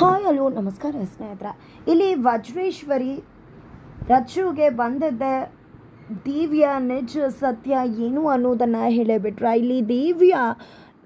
Hi hello ನಮಸ್ಕಾರ, ಸ್ನೇಹಿತರ. ಇಲ್ಲಿ ವಜ್ರೇಶ್ವರಿ ರಚ್ಚುಗೆ ಬಂದದ್ದೆ. ದಿವ್ಯ, ನಿಜ, ಸತ್ಯ ಏನು ಅನ್ನೋದನ್ನು ಹೇಳಿಬಿಟ್ರ? ಇಲ್ಲಿ ದಿವ್ಯ,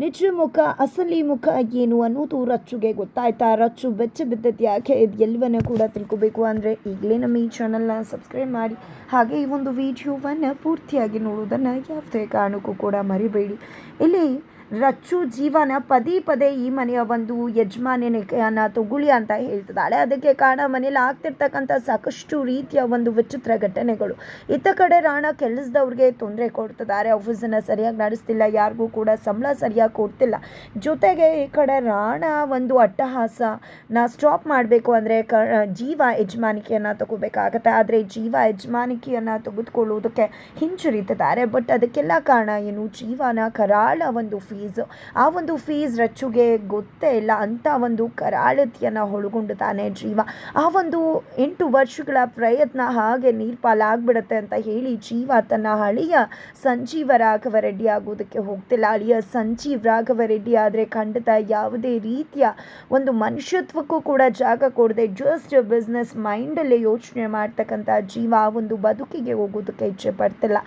ನಿಜ ಮುಖ, ಅಸಲಿ ಮುಖ ಏನು ಅನ್ನೋದು ರಚ್ಚುಗೆ ಗೊತ್ತಾಯ್ತಾ? ರಚ್ಚು ಬೆಚ್ಚ ಬಿದ್ದದ್ದು ಯಾಕೆ? ಇದು ಎಲ್ಲವನ್ನ ಕೂಡ ತಿಳ್ಕೊಬೇಕು ಅಂದರೆ ಈಗಲೇ ನಮ್ಮ ಈ ಚಾನಲ್ನ ಸಬ್ಸ್ಕ್ರೈಬ್ ಮಾಡಿ. ಹಾಗೆ ಈ ಒಂದು ವಿಡಿಯೋವನ್ನು ಪೂರ್ತಿಯಾಗಿ ನೋಡುವುದನ್ನು ಯಾವುದೇ ಕಾರಣಕ್ಕೂ ಕೂಡ ಮರಿಬೇಡಿ. ಇಲ್ಲಿ ರಚ್ಚು ಜೀವನ ಪದೇ ಪದೇ ಈ ಮನೆಯ ಒಂದು ಯಜಮಾನನ ತಗುಳಿ ಅಂತ ಹೇಳ್ತಿದ್ದಾಳೆ. ಅದಕ್ಕೆ ಕಾರಣ ಮನೇಲಿ ಆಗ್ತಿರ್ತಕ್ಕಂಥ ಸಾಕಷ್ಟು ರೀತಿಯ ಒಂದು ವಿಚಿತ್ರ ಘಟನೆಗಳು. ಇತ್ತ ಕಡೆ ರಾಣ ಕೆಲಸದವ್ರಿಗೆ ತೊಂದರೆ ಕೊಡ್ತಿದ್ದಾರೆ. ಆಫೀಸನ್ನು ಸರಿಯಾಗಿ ನಡೆಸ್ತಿಲ್ಲ. ಯಾರಿಗೂ ಕೂಡ ಸಂಬಳ ಸರಿಯಾಗಿ ಕೊಡ್ತಿಲ್ಲ. ಜೊತೆಗೆ ಈ ಕಡೆ ರಾಣ ಒಂದು ಅಟ್ಟಹಾಸ ನಾ ಸ್ಟಾಪ್ ಮಾಡಬೇಕು ಅಂದರೆ ಕ, ಜೀವ ಯಜಮಾನಿಕೆಯನ್ನು ತಗೋಬೇಕಾಗತ್ತೆ. ಆದರೆ ಜೀವ ಯಜಮಾನಿಕೆಯನ್ನು ತೆಗೆದುಕೊಳ್ಳುವುದಕ್ಕೆ ಹಿಂಜರಿತಿದ್ದಾರೆ. ಬಟ್ ಅದಕ್ಕೆಲ್ಲ ಕಾರಣ ಏನು? ಜೀವನ ಕರಾಳ ಒಂದು ಫೀಸ್ ಆ ಒಂದು ಫೀಸ್ ರಚ್ಚುಗೆ ಗೊತ್ತೇ ಇಲ್ಲ. ಅಂತ ಒಂದು ಕರಾಳತಿಯನ್ನು ಒಳಗೊಂಡಿದ್ದಾನೆ ಜೀವ. ಆ ಒಂದು ಎಂಟು ವರ್ಷಗಳ ಪ್ರಯತ್ನ ಹಾಗೆ ನೀರ್ಪಾಲಾಗ್ಬಿಡುತ್ತೆ ಅಂತ ಹೇಳಿ ಜೀವ ತನ್ನ ಹಳೆಯ ಸಂಜೀವ ರಾಘವ ರೆಡ್ಡಿ ಆಗೋದಕ್ಕೆ ಹೋಗ್ತಿಲ್ಲ. ಹಳೆಯ ಸಂಜೀವ್ ರಾಘವ ರೆಡ್ಡಿ ಆದರೆ ಖಂಡಿತ ಯಾವುದೇ ರೀತಿಯ ಒಂದು ಮನುಷ್ಯತ್ವಕ್ಕೂ ಕೂಡ ಜಾಗ ಕೊಡದೆ ಜಸ್ಟ್ ಬಿಸ್ನೆಸ್ ಮೈಂಡಲ್ಲೇ ಯೋಚನೆ ಮಾಡ್ತಕ್ಕಂಥ ಜೀವ ಆ ಒಂದು ಬದುಕಿಗೆ ಹೋಗೋದಕ್ಕೆ ಇಚ್ಛೆ ಪಡ್ತಿಲ್ಲ.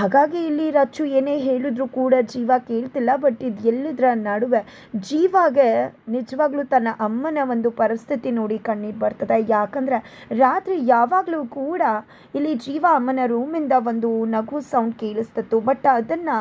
ಹಾಗಾಗಿ ಇಲ್ಲಿ ರಚ್ಚು ಏನೇ ಹೇಳಿದ್ರು ಕೂಡ ಜೀವ ಕೇಳ್ತಿಲ್ಲ ಬಟ್ ಇದು ಎಲ್ಲದರ ನಡುವೆ ಜೀವಾಗೆ ನಿಜವಾಗ್ಲೂ ತನ್ನ ಅಮ್ಮನ ಒಂದು ಪರಿಸ್ಥಿತಿ ನೋಡಿ ಕಣ್ಣೀರು ಬರ್ತದೆ. ಯಾಕಂದರೆ ರಾತ್ರಿ ಯಾವಾಗಲೂ ಕೂಡ ಇಲ್ಲಿ ಜೀವ ಅಮ್ಮನ ರೂಮಿಂದ ಒಂದು ನಗು ಸೌಂಡ್ ಕೇಳಿಸ್ತಿತ್ತು. ಬಟ್ ಅದನ್ನು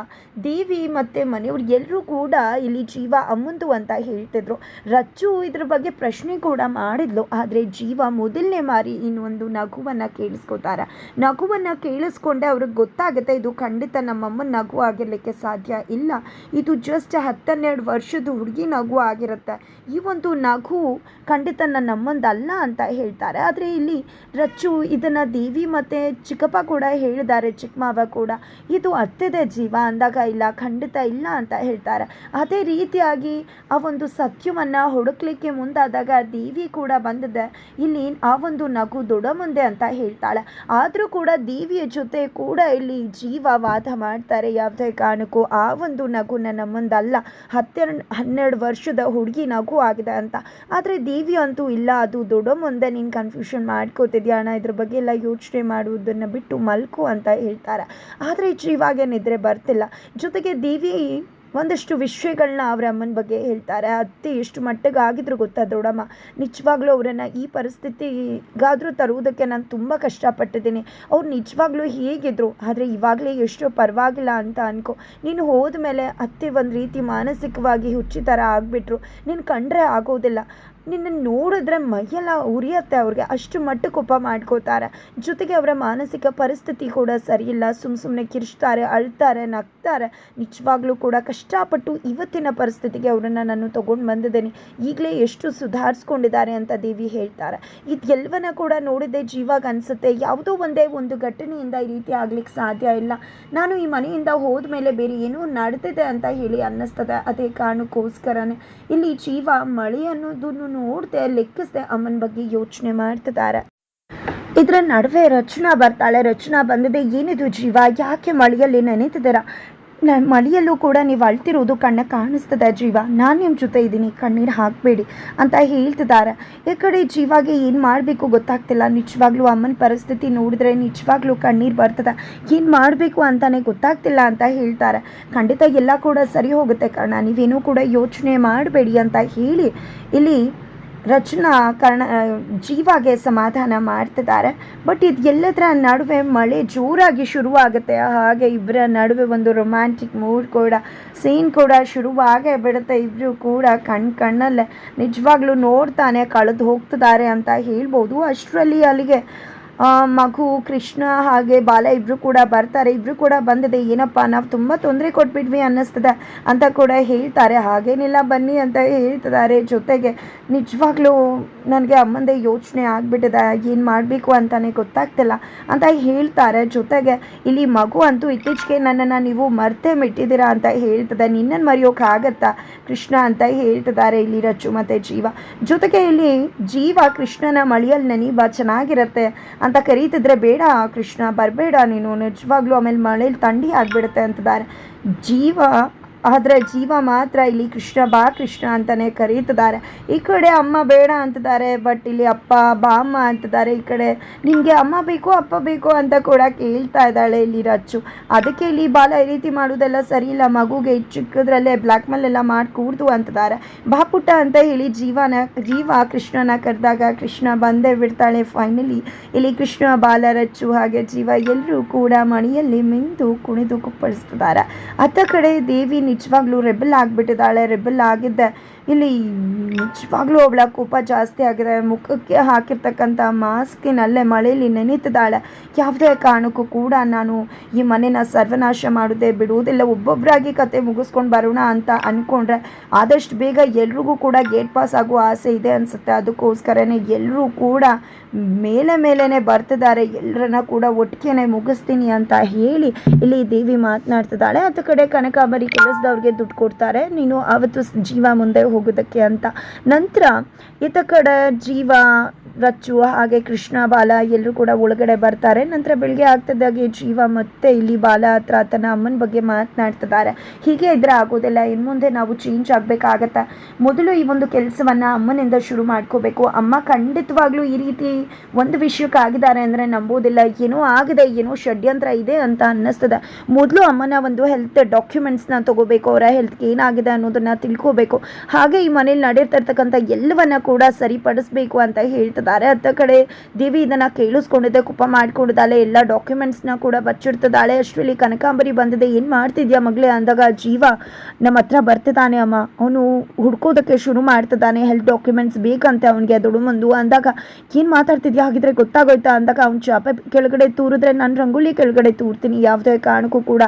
ದೇವಿ ಮತ್ತು ಮನೆಯವ್ರು ಎಲ್ಲರೂ ಕೂಡ ಇಲ್ಲಿ ಜೀವ ಅಮ್ಮಂದು ಅಂತ ಹೇಳ್ತಿದ್ರು. ರಚ್ಚು ಇದ್ರ ಬಗ್ಗೆ ಪ್ರಶ್ನೆ ಕೂಡ ಮಾಡಿದ್ಲು, ಆದರೆ ಜೀವ ಮೊದಲನೇ ಮಾರಿ ಇನ್ನೊಂದು ನಗುವನ್ನು ಕೇಳಿಸ್ಕೊತಾರೆ. ನಗುವನ್ನು ಕೇಳಿಸ್ಕೊಂಡೆ ಅವ್ರಿಗೆ ಗೊತ್ತಾಗುತ್ತೆ ಇದು ಖಂಡಿತ ನಮ್ಮಮ್ಮನ ನಗು ಆಗಿರಲಿಕ್ಕೆ ಸಾಧ್ಯ ಇಲ್ಲ. ಇದು ಜಸ್ಟ್ ಹತ್ತನ್ನೆರಡು ವರ್ಷದ ಹುಡುಗಿ ನಗು ಆಗಿರುತ್ತೆ. ಈ ಒಂದು ನಗು ಖಂಡಿತ ನನ್ನಮ್ಮಂದಲ್ಲ ಅಂತ ಹೇಳ್ತಾರೆ. ಆದರೆ ಇಲ್ಲಿ ರಚ್ಚು ಇದನ್ನು ದೇವಿ ಮತ್ತು ಚಿಕ್ಕಪ್ಪ ಕೂಡ ಹೇಳಿದ್ದಾರೆ ಚಿಕ್ಕಮಾವ ಕೂಡ. ಇದು ಅತ್ತೆದೆ ಜೀವ ಅಂದಾಗ ಇಲ್ಲ, ಖಂಡಿತ ಇಲ್ಲ ಅಂತ ಹೇಳ್ತಾರೆ. ಅದೇ ರೀತಿಯಾಗಿ ಆ ಒಂದು ಸತ್ಯವನ್ನು ಹುಡುಕ್ಲಿಕ್ಕೆ ಮುಂದಾದಾಗ ದೇವಿ ಕೂಡ ಬಂದಿದೆ. ಇಲ್ಲಿ ಆ ಒಂದು ನಗು ದೊಡ ಮುಂದೆ ಅಂತ ಹೇಳ್ತಾಳೆ. ಆದರೂ ಕೂಡ ದೇವಿಯ ಜೊತೆ ಕೂಡ ಇಲ್ಲಿ ಜೀವ ವಾದ ಮಾಡ್ತಾರೆ ಯಾವುದೇ ಕಾರಣಕ್ಕೂ. ಆ ಒಂದು ನಗು ನನ್ನ ಮುಂದಲ್ಲ. ಹತ್ತೆರಡು ಹನ್ನೆರಡು ವರ್ಷದ ಹುಡುಗಿ ನಗು ಆಗಿದೆ ಅಂತ. ಆದರೆ ದೇವಿ ಅಂತೂ ಇಲ್ಲ. ಅದು ದೊಡ್ಡ ಮುಂದೆ ನೀನು ಕನ್ಫ್ಯೂಷನ್ ಮಾಡ್ಕೋತಿದ್ಯಾ? ಅಣ್ಣ, ಇದ್ರ ಬಗ್ಗೆ ಎಲ್ಲ ಯೋಚನೆ ಮಾಡುವುದನ್ನು ಬಿಟ್ಟು ಮಲ್ಕು ಅಂತ ಹೇಳ್ತಾರೆ. ಆದರೆ ಜೀವಾಗೆ ನಿದ್ರೆ ಬರ್ತಿಲ್ಲ. ಜೊತೆಗೆ ದೇವಿ ಒಂದಷ್ಟು ವಿಷಯಗಳನ್ನ ಅವರ ಅಮ್ಮನ ಬಗ್ಗೆ ಹೇಳ್ತಾರೆ. ಅತ್ತೆ ಎಷ್ಟು ಮಟ್ಟಿಗೆ ಆಗಿದ್ರು ಗೊತ್ತಾ ದೊಡ್ಡಮ್ಮ? ನಿಜವಾಗ್ಲೂ ಅವರನ್ನು ಈ ಪರಿಸ್ಥಿತಿಗಾದರೂ ತರುವುದಕ್ಕೆ ನಾನು ತುಂಬ ಕಷ್ಟಪಟ್ಟಿದ್ದೀನಿ. ಅವ್ರು ನಿಜವಾಗ್ಲೂ ಹೇಗಿದ್ರು. ಆದರೆ ಇವಾಗಲೇ ಎಷ್ಟು ಪರವಾಗಿಲ್ಲ ಅಂತ ಅನ್ಕೋ. ನೀನು ಹೋದ ಮೇಲೆ ಅತ್ತೆ ಒಂದು ರೀತಿ ಮಾನಸಿಕವಾಗಿ ಹುಚ್ಚಿ ಥರ ಆಗಿಬಿಟ್ರು. ನೀನು ಕಂಡ್ರೆ ಆಗೋದಿಲ್ಲ. ನಿನ್ನ ನೋಡಿದ್ರೆ ಮೈಯೆಲ್ಲ ಉರಿಯತ್ತೆ ಅವ್ರಿಗೆ. ಅಷ್ಟು ಮಟ್ಟ ಕೋಪ ಮಾಡ್ಕೋತಾರೆ. ಜೊತೆಗೆ ಅವರ ಮಾನಸಿಕ ಪರಿಸ್ಥಿತಿ ಕೂಡ ಸರಿಯಿಲ್ಲ. ಸುಮ್ಮ ಸುಮ್ಮನೆ ಕಿರ್ಚ್ತಾರೆ, ಅಳ್ತಾರೆ, ನಗ್ತಾರೆ. ನಿಜವಾಗ್ಲೂ ಕೂಡ ಕಷ್ಟಪಟ್ಟು ಇವತ್ತಿನ ಪರಿಸ್ಥಿತಿಗೆ ಅವರನ್ನು ನಾನು ತೊಗೊಂಡು ಬಂದಿದ್ದೇನೆ. ಈಗಲೇ ಎಷ್ಟು ಸುಧಾರಿಸ್ಕೊಂಡಿದ್ದಾರೆ ಅಂತ ದೇವಿ ಹೇಳ್ತಾರೆ. ಇದೆಲ್ಲವನ್ನ ಕೂಡ ನೋಡಿದ್ದೆ ಜೀವಾಗ ಅನಿಸುತ್ತೆ. ಯಾವುದೋ ಒಂದೇ ಒಂದು ಘಟನೆಯಿಂದ ಈ ರೀತಿ ಆಗ್ಲಿಕ್ಕೆ ಸಾಧ್ಯ ಇಲ್ಲ. ನಾನು ಈ ಮನೆಯಿಂದ ಹೋದ ಮೇಲೆ ಬೇರೆ ಏನೋ ನಡೆದಿದೆ ಅಂತ ಹೇಳಿ ಅನ್ನಿಸ್ತದೆ. ಅದೇ ಕಾರಣಕ್ಕೋಸ್ಕರನೇ. ಇಲ್ಲಿ ಜೀವ ಮಳೆ ಅನ್ನೋದನ್ನು ನೋಡದೆ ಲೆಕ್ಕಿಸ್ದೆ ಅಮ್ಮನ ಬಗ್ಗೆ ಯೋಚನೆ ಮಾಡ್ತಿದ್ದಾರೆ ಇದರ ನಡುವೆ ರಚನಾ ಬರ್ತಾಳೆ. ರಚನಾ ಬಂದಿದೆ. ಏನಿದು ಜೀವ? ಯಾಕೆ ಮಳೆಯಲ್ಲಿ ನೆನೀತಿದ್ದೀರಾ? ನ ಮಳೆಯಲ್ಲೂ ಕೂಡ ನೀವು ಅಳ್ತಿರೋದು ಕಣ್ಣ ಕಾಣಿಸ್ತದೆ ಜೀವ. ನಾನು ನಿಮ್ಮ ಜೊತೆ ಇದ್ದೀನಿ. ಕಣ್ಣೀರು ಹಾಕಬೇಡಿ ಅಂತ ಹೇಳ್ತಿದ್ದಾರೆ ಈ ಕಡೆ ಜೀವಾಗೆ ಏನು ಮಾಡಬೇಕು ಗೊತ್ತಾಗ್ತಿಲ್ಲ. ನಿಜವಾಗ್ಲೂ ಅಮ್ಮನ ಪರಿಸ್ಥಿತಿ ನೋಡಿದ್ರೆ ನಿಜವಾಗ್ಲೂ ಕಣ್ಣೀರು ಬರ್ತದೆ. ಏನು ಮಾಡಬೇಕು ಅಂತಲೇ ಗೊತ್ತಾಗ್ತಿಲ್ಲ ಅಂತ ಹೇಳ್ತಾರೆ. ಖಂಡಿತ ಎಲ್ಲ ಕೂಡ ಸರಿ ಹೋಗುತ್ತೆ ಕಾರಣ ನೀವೇನೂ ಕೂಡ ಯೋಚನೆ ಮಾಡಬೇಡಿ ಅಂತ ಹೇಳಿ ಇಲ್ಲಿ ರಚನಾ ಕರ್ಣ ಜೀವಾಗೆ ಸಮಾಧಾನ ಮಾಡ್ತಿದ್ದಾರೆ. ಬಟ್ ಇದು ಎಲ್ಲದರ ನಡುವೆ ಮಳೆ ಜೋರಾಗಿ ಶುರುವಾಗುತ್ತೆ. ಹಾಗೆ ಇಬ್ಬರ ನಡುವೆ ಒಂದು ರೊಮ್ಯಾಂಟಿಕ್ ಮೂಡ್ ಕೂಡ ಸೀನ್ ಕೂಡ ಶುರುವಾಗೇ ಬಿಡುತ್ತೆ. ಇಬ್ಬರು ಕೂಡ ಕಣ್ ಕಣ್ಣಲ್ಲೇ ನಿಜವಾಗ್ಲೂ ನೋಡ್ತಾನೆ ಕಳೆದು ಹೋಗ್ತಿದ್ದಾರೆ ಅಂತ ಹೇಳ್ಬೋದು. ಅಷ್ಟರಲ್ಲಿ ಅಲ್ಲಿಗೆ ಮಗು, ಕೃಷ್ಣ ಹಾಗೆ ಬಾಲ ಇಬ್ಬರು ಕೂಡ ಬರ್ತಾರೆ. ಇಬ್ಬರು ಕೂಡ ಬಂದಿದೆ. ಏನಪ್ಪ, ನಾವು ತುಂಬ ತೊಂದರೆ ಕೊಟ್ಬಿಟ್ವಿ ಅನ್ನಿಸ್ತದೆ ಅಂತ ಕೂಡ ಹೇಳ್ತಾರೆ. ಹಾಗೇನಿಲ್ಲ, ಬನ್ನಿ ಅಂತ ಹೇಳ್ತಿದ್ದಾರೆ. ಜೊತೆಗೆ ನಿಜವಾಗ್ಲೂ ನನಗೆ ಅಮ್ಮಂದೆ ಯೋಚನೆ ಆಗಿಬಿಟ್ಟಿದೆ. ಏನು ಮಾಡಬೇಕು ಅಂತಲೇ ಗೊತ್ತಾಗ್ತಿಲ್ಲ ಅಂತ ಹೇಳ್ತಾರೆ. ಜೊತೆಗೆ ಇಲ್ಲಿ ಮಗು ಅಂತೂ ಇತ್ತೀಚೆಗೆ ನನ್ನನ್ನು ನೀವು ಮರ್ತೆ ಮೆಟ್ಟಿದ್ದೀರಾ ಅಂತ ಹೇಳ್ತದೆ. ನಿನ್ನನ್ನು ಮರೆಯೋಕ್ಕಾಗತ್ತಾ ಕೃಷ್ಣ ಅಂತ ಹೇಳ್ತಿದ್ದಾರೆ ಇಲ್ಲಿ ರಚ್ಚು ಮತ್ತು ಜೀವ. ಜೊತೆಗೆ ಇಲ್ಲಿ ಜೀವ ಕೃಷ್ಣನ ಮಳೆಯಲ್ಲಿ ನೆನೀಬಾ ಚೆನ್ನಾಗಿರತ್ತೆ ಅಂತ ಕರೀತಿದ್ರೆ ಬೇಡ ಕೃಷ್ಣ ಬರಬೇಡ ನೀನು ನಿಜವಾಗ್ಲೂ ಆಮೇಲೆ ಮಳೇಲಿ ಥಂಡಿ ಆಗಿಬಿಡುತ್ತೆ ಅಂತಿದ್ದಾರೆ. ಜೀವ ಆದರೆ ಜೀವ ಮಾತ್ರ ಇಲ್ಲಿ ಕೃಷ್ಣ ಬಾ ಕೃಷ್ಣ ಅಂತಲೇ ಕರೀತಿದ್ದಾರೆ. ಈ ಕಡೆ ಅಮ್ಮ ಬೇಡ ಅಂತಿದ್ದಾರೆ ಬಟ್ ಇಲ್ಲಿ ಅಪ್ಪ ಬಾ ಅಮ್ಮ ಅಂತಿದ್ದಾರೆ. ಈ ಕಡೆ ನಿಮಗೆ ಅಮ್ಮ ಬೇಕು, ಅಪ್ಪ ಬೇಕು ಅಂತ ಕೂಡ ಕೇಳ್ತಾ ಇದ್ದಾಳೆ ಇಲ್ಲಿ ರಚ್ಚು. ಅದಕ್ಕೆ ಇಲ್ಲಿ ಬಾಲ ಈ ರೀತಿ ಮಾಡೋದೆಲ್ಲ ಸರಿ ಇಲ್ಲ. ಮಗುಗೆ ಚಿಕ್ಕದ್ರಲ್ಲೇ ಬ್ಲ್ಯಾಕ್ ಮೇಲ್ ಎಲ್ಲ ಮಾಡಿ ಕೂರ್ದು ಅಂತಿದ್ದಾರೆ. ಬಾ ಪುಟ್ಟ ಅಂತ ಹೇಳಿ ಜೀವನ, ಜೀವ ಕೃಷ್ಣನ ಕರೆದಾಗ ಕೃಷ್ಣ ಬಂದೇ ಬಿಡ್ತಾಳೆ ಫೈನಲಿ ಇಲ್ಲಿ ಕೃಷ್ಣ, ಬಾಲ, ರಚ್ಚು ಹಾಗೆ ಜೀವ ಎಲ್ಲರೂ ಕೂಡ ಮಣಿಯಲ್ಲಿ ಮಿಂದು ಕುಣಿದು ಕುಪ್ಪಳಿಸ್ತಿದ್ದಾರೆ. ಅತ್ತ ಕಡೆ ದೇವಿ ನಿಜವಾಗ್ಲೂ ರೆಬಲ್ ಆಗಿಬಿಟ್ಟಿದ್ದಾಳೆ ರೆಬಲ್ ಆಗಿದ್ದೆ. ಇಲ್ಲಿ ನಿಜವಾಗ್ಲೂ ಅವಳ ಕೋಪ ಜಾಸ್ತಿ ಆಗಿದೆ. ಮುಖಕ್ಕೆ ಹಾಕಿರ್ತಕ್ಕಂಥ ಮಾಸ್ಕಿನಲ್ಲೇ ಮಳೆಯಲ್ಲಿ ನೆನೀತಿದ್ದಾಳೆ. ಯಾವುದೇ ಕಾರಣಕ್ಕೂ ಕೂಡ ನಾನು ಈ ಮನೆನ ಸರ್ವನಾಶ ಮಾಡೋದೇ ಬಿಡುವುದಿಲ್ಲ. ಒಬ್ಬೊಬ್ಬರಾಗಿ ಕತೆ ಮುಗಿಸ್ಕೊಂಡು ಬರೋಣ ಅಂತ ಅಂದ್ಕೊಂಡ್ರೆ ಆದಷ್ಟು ಬೇಗ ಎಲ್ರಿಗೂ ಕೂಡ ಗೇಟ್ ಪಾಸ್ ಆಗೋ ಆಸೆ ಇದೆ ಅನಿಸುತ್ತೆ. ಅದಕ್ಕೋಸ್ಕರನೇ ಎಲ್ಲರೂ ಕೂಡ ಮೇಲೆ ಮೇಲೇ ಬರ್ತಿದ್ದಾರೆ. ಎಲ್ಲರನ್ನ ಕೂಡ ಒಟ್ಟಿಗೆನೆ ಮುಗಿಸ್ತೀನಿ ಅಂತ ಹೇಳಿ ಇಲ್ಲಿ ದೇವಿ ಮಾತನಾಡ್ತಿದ್ದಾಳೆ. ಅತ್ತ ಕಡೆ ಕನಕಾಂಬರಿ ಕೆಲಸದವ್ರಿಗೆ ದುಡ್ಡು ಕೊಡ್ತಾರೆ. ನೀನು ಅವತ್ತು ಜೀವ ಮುಂದೆ ಹೋಗೋದಕ್ಕೆ ಅಂತ. ನಂತರ ಈತ ಕಡೆ ಜೀವ ರಚ್ಚು ಹಾಗೆ ಕೃಷ್ಣ, ಬಾಲ ಎಲ್ಲರೂ ಕೂಡ ಒಳಗಡೆ ಬರ್ತಾರೆ. ನಂತರ ಬೆಳಗ್ಗೆ ಆಗ್ತದಾಗೆ ಜೀವ ಮತ್ತೆ ಇಲ್ಲಿ ಬಾಲ ಹತ್ರ ತನ್ನ ಅಮ್ಮನ ಬಗ್ಗೆ ಮಾತನಾಡ್ತಿದ್ದಾರೆ. ಹೀಗೆ ಇದ್ರೆ ಆಗೋದಿಲ್ಲ. ಇನ್ನು ಮುಂದೆ ನಾವು ಚೇಂಜ್ ಆಗಬೇಕಾಗತ್ತೆ. ಮೊದಲು ಈ ಒಂದು ಕೆಲಸವನ್ನ ಅಮ್ಮನಿಂದ ಶುರು ಮಾಡ್ಕೋಬೇಕು. ಅಮ್ಮ ಖಂಡಿತವಾಗ್ಲೂ ಈ ರೀತಿ ಒಂದು ವಿಷಯಕ್ಕೆ ಆಗಿದ್ದಾರೆ ಅಂದ್ರೆ ನಂಬೋದಿಲ್ಲ. ಏನೋ ಆಗಿದೆ, ಏನೋ ಷಡ್ಯಂತ್ರ ಇದೆ ಅಂತ ಅನ್ನಿಸ್ತದೆ. ಮೊದಲು ಅಮ್ಮನ ಒಂದು ಹೆಲ್ತ್ ಡಾಕ್ಯುಮೆಂಟ್ಸ್ನ ತಗೋಬೇಕು. ಅವರ ಹೆಲ್ತ್ ಏನಾಗಿದೆ ಅನ್ನೋದನ್ನ ತಿಳ್ಕೋಬೇಕು. ಹಾಗೆ ಈ ಮನೇಲಿ ನಡೆರ್ತಿರ್ತಕ್ಕಂಥ ಎಲ್ಲವನ್ನ ಕೂಡ ಸರಿಪಡಿಸ್ಬೇಕು ಅಂತ ಹೇಳ್ತಿದ್ದಾರೆ. ಅತ್ತ ಕಡೆ ದೇವಿ ಇದನ್ನ ಕೇಳಿಸ್ಕೊಂಡಿದ್ದೆ ಕುಪ್ಪ ಮಾಡ್ಕೊಂಡಿದ್ದಾಳೆ, ಎಲ್ಲ ಡಾಕ್ಯುಮೆಂಟ್ಸ್ನ ಕೂಡ ಬಚ್ಚಿಡ್ತಿದ್ದಾಳೆ. ಅಷ್ಟರಲ್ಲಿ ಕನಕಾಂಬರಿ ಬಂದಿದೆ. ಏನು ಮಾಡ್ತಿದ್ಯಾ ಮಗಳೇ? ಅಂದಾಗ ಜೀವ ನಮ್ಮ ಹತ್ರ ಬರ್ತಿದ್ದಾನೆ ಅಮ್ಮ. ಅವನು ಹುಡ್ಕೋದಕ್ಕೆ ಶುರು ಮಾಡ್ತಿದ್ದಾನೆ. ಹೆಲ್ತ್ ಡಾಕ್ಯುಮೆಂಟ್ಸ್ ಬೇಕಂತೆ ಅವನಿಗೆ ದುಡುಮಂದು ಅಂದಾಗ ಏನು ಮಾತಾಡ್ತಿದ್ಯಾ? ಹಾಗಿದ್ರೆ ಗೊತ್ತಾಗೋಯ್ತಾ? ಅಂದಾಗ ಅವ್ನು ಚಾಪೆ ಕೆಳಗಡೆ ತೂರಿದ್ರೆ ನಾನು ರಂಗೋಲಿ ಕೆಳಗಡೆ ತೂರ್ತೀನಿ. ಯಾವುದೇ ಕಾರಣಕ್ಕೂ ಕೂಡ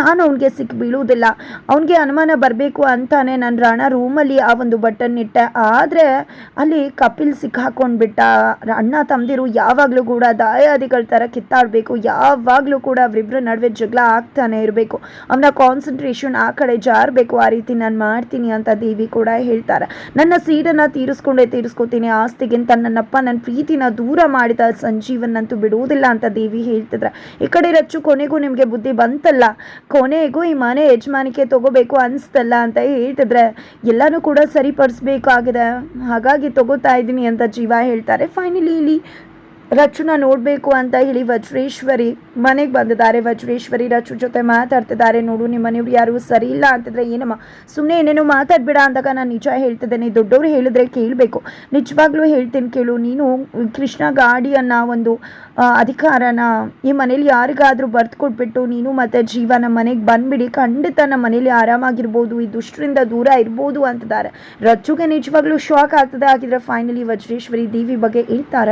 ನಾನು ಅವನಿಗೆ ಸಿಕ್ಕಿ ಬೀಳುವುದಿಲ್ಲ ಅವನಿಗೆ ಅನುಮಾನ ಬರಬೇಕು ಅಂತಾನೆ ನಾನು ರಾಣ ರೂಮಲ್ಲಿ ಆ ಒಂದು ಬಟನ್ ಇಟ್ಟೆ. ಆದರೆ ಅಲ್ಲಿ ಕಪಿಲ್ ಸಿಕ್ಕಾಕೊಂಡ್ಬಿಟ್ಟ ಅಣ್ಣ ತಮ್ಮದಿರು ಯಾವಾಗಲೂ ಕೂಡ ದಾಯಾದಿಗಳ ಥರ ಕಿತ್ತಾಡಬೇಕು. ಯಾವಾಗಲೂ ಕೂಡ ಅವರಿಬ್ಬರ ನಡುವೆ ಜಗಳ ಆಗ್ತಾನೆ ಇರಬೇಕು. ಅವನ ಕಾನ್ಸಂಟ್ರೇಷನ್ ಆ ಕಡೆ ಜಾರಬೇಕು. ಆ ರೀತಿ ನಾನು ಮಾಡ್ತೀನಿ ಅಂತ ದೇವಿ ಕೂಡ ಹೇಳ್ತಾರೆ. ನನ್ನ ಸೀಡನ್ನು ತೀರಿಸ್ಕೊಂಡೇ ತೀರಿಸ್ಕೊತೀನಿ. ಆಸ್ತಿಗಿಂತ ನನ್ನಪ್ಪ ನನ್ನ ಪ್ರೀತಿನ ದೂರ ಮಾಡಿದ ಸಂಜೀವನ್ನಂತೂ ಬಿಡುವುದಿಲ್ಲ ಅಂತ ದೇವಿ ಹೇಳ್ತಿದ್ರೆ. ಈ ಕಡೆ ರಚ್ಚು, ಕೊನೆಗೂ ನಿಮಗೆ ಬುದ್ಧಿ ಬಂತಲ್ಲ? ಕೊನೆಗೂ ಈ ಮನೆ ಯಜಮಾನಿಕೆ ತಗೋಬೇಕು ಅನಿಸ್ತಲ್ಲ ಅಂತ ಹೇಳ್ತಿದ್ರೆ. ಎಲ್ಲನೂ ಕೂಡ ಸರಿಪಡಿಸ್ಬೇಕಾಗಿದೆ. ಹಾಗಾಗಿ ತಗೋತಾ ಇದ್ದೀನಿ ಅಂತ ಜೀವ ಹೇಳ್ತಾರೆ. ಫೈನಲಿ ಇಲ್ಲಿ ರಚುನ ನೋಡಬೇಕು ಅಂತ ಹೇಳಿ ವಜ್ರೇಶ್ವರಿ ಮನೆಗೆ ಬಂದಿದ್ದಾರೆ. ವಜ್ರೇಶ್ವರಿ ರಚು ಜೊತೆ ಮಾತಾಡ್ತಿದ್ದಾರೆ. ನೋಡು ನಿಮ್ಮ ಮನೆಯವ್ರು ಯಾರು ಸರಿ ಇಲ್ಲ ಅಂತಿದ್ರೆ ಏನಮ್ಮ? ಸುಮ್ಮನೆ ಏನೇನೋ ಮಾತಾಡ್ಬೇಡ ಅಂದಾಗ ನಾನು ನಿಜ ಹೇಳ್ತಿದ್ದೇನೆ. ದೊಡ್ಡವರು ಹೇಳಿದ್ರೆ ಕೇಳಬೇಕು. ನಿಜವಾಗ್ಲೂ ಹೇಳ್ತೀನಿ ಕೇಳು. ನೀನು ಕೃಷ್ಣ ಗಾಡಿಯನ್ನ ಒಂದು ಅಧಿಕಾರನ ಈ ಮನೇಲಿ ಯಾರಿಗಾದರೂ ಬರ್ತು ಕೊಟ್ಬಿಟ್ಟು ನೀನು ಮತ್ತೆ ಜೀವ ನಮ್ಮ ಮನೆಗೆ ಬಂದ್ಬಿಡಿ. ಖಂಡಿತ ನಮ್ಮ ಮನೇಲಿ ಆರಾಮಾಗಿರ್ಬೋದು. ಈ ದುಷ್ಟರಿಂದ ದೂರ ಇರ್ಬೋದು ಅಂತಿದ್ದಾರೆ. ರಚ್ಚುಗೆ ನಿಜವಾಗ್ಲೂ ಶಾಕ್ ಆಗ್ತದೆ. ಹಾಗಿದ್ರೆ ಫೈನಲಿ ವಜ್ರೇಶ್ವರಿ ದೇವಿ ಬಗ್ಗೆ ಹೇಳ್ತಾರೆ.